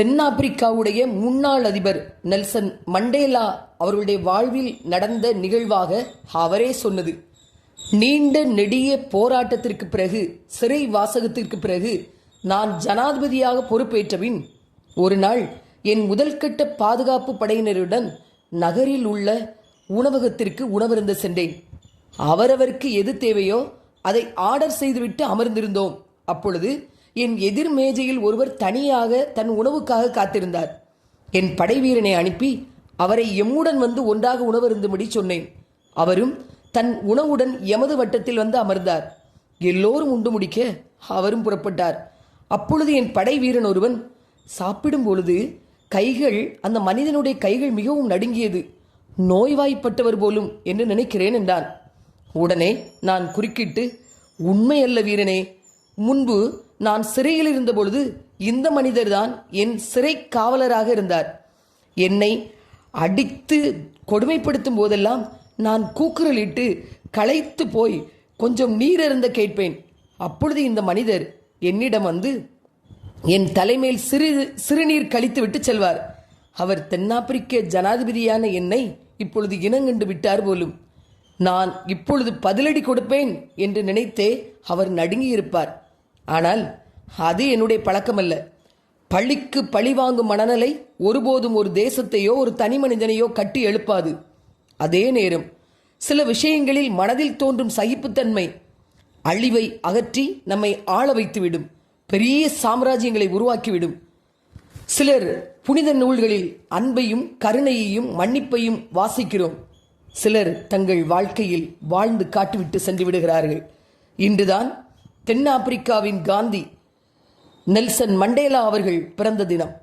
தென்னாப்பிரிக்காவுடைய முன்னாள் அதிபர் Nelson Mandela அவர்களுடைய வாழ்வில் நடந்த நிகழ்வாக அவரே சொன்னது. நீண்ட நெடிய போராட்டத்திற்கு பிறகு சிறை வாசகத்திற்கு பிறகு நான் ஜனாதிபதியாக பொறுப்பேற்றபின் ஒரு நாள் என் முதல்கட்ட பாதுகாப்பு படையினருடன் நகரில் உள்ள உணவகத்திற்கு உணவருந்த சென்றேன். அவரவருக்கு எது தேவையோ அதை ஆர்டர் செய்துவிட்டு அமர்ந்திருந்தோம். அப்பொழுது என் எதிர் மேஜையில் ஒருவர் தனியாக தன் உணவுக்காக காத்திருந்தார். என் படைவீரனை அனுப்பி அவரை எம்முடன் வந்து ஒன்றாக உணவருந்தும்படி சொன்னேன். அவரும் தன் உணவுடன் எமது வட்டத்தில் வந்து அமர்ந்தார். எல்லோரும் உண்டு முடிக்க அவரும் புறப்பட்டார். அப்பொழுது என் படை வீரன் ஒருவன் சாப்பிடும் பொழுது கைகள் அந்த மனிதனுடைய கைகள் மிகவும் நடுங்கியது. நோய்வாய்ப்பட்டவர் போலும் என்று நினைக்கிறேன் என்றான். உடனே நான் குறுக்கிட்டு உண்மையல்ல வீரனே முன்பு நான் சிறையில் இருந்தபொழுது இந்த மனிதர்தான் என் சிறை காவலராக இருந்தார். என்னை அடித்து கொடுமைப்படுத்தும் போதெல்லாம் நான் கூக்குரலிட்டு களைத்து போய் கொஞ்சம் நீர் இருந்த கேட்பேன். அப்பொழுது இந்த மனிதர் என்னிடம் வந்து என் தலைமேல் சிறு சிறுநீர் கழித்து விட்டு செல்வார். அவர் தென்னாப்பிரிக்க ஜனாதிபதியான என்னை இப்பொழுது இனங்கண்டு விட்டார் போலும். நான் இப்பொழுது பதிலடி கொடுப்பேன் என்று நினைத்தே அவர் நடுங்கியிருப்பார். ஆனால் அது என்னுடைய பழக்கமல்ல. பழிக்கு பழி வாங்கும் மனநிலை ஒருபோதும் ஒரு தேசத்தையோ ஒரு தனி மனிதனையோ கட்டி எழுப்பாது. அதே நேரம் சில விஷயங்களில் மனதில் தோன்றும் சகிப்புத்தன்மை அழிவை அகற்றி நம்மை ஆள வைத்துவிடும் பெரிய சாம்ராஜ்யங்களை உருவாக்கிவிடும். சிலர் புனித நூல்களில் அன்பையும் கருணையையும் மன்னிப்பையும் வாசிக்கிறோம். சிலர் தங்கள் வாழ்க்கையில் வாழ்ந்து காட்டிவிட்டு சென்று விடுகிறார்கள். இன்றுதான் தென்னாப்பிரிக்காவின் காந்தி நெல்சன் மண்டேலா அவர்கள் பிறந்த தினம்.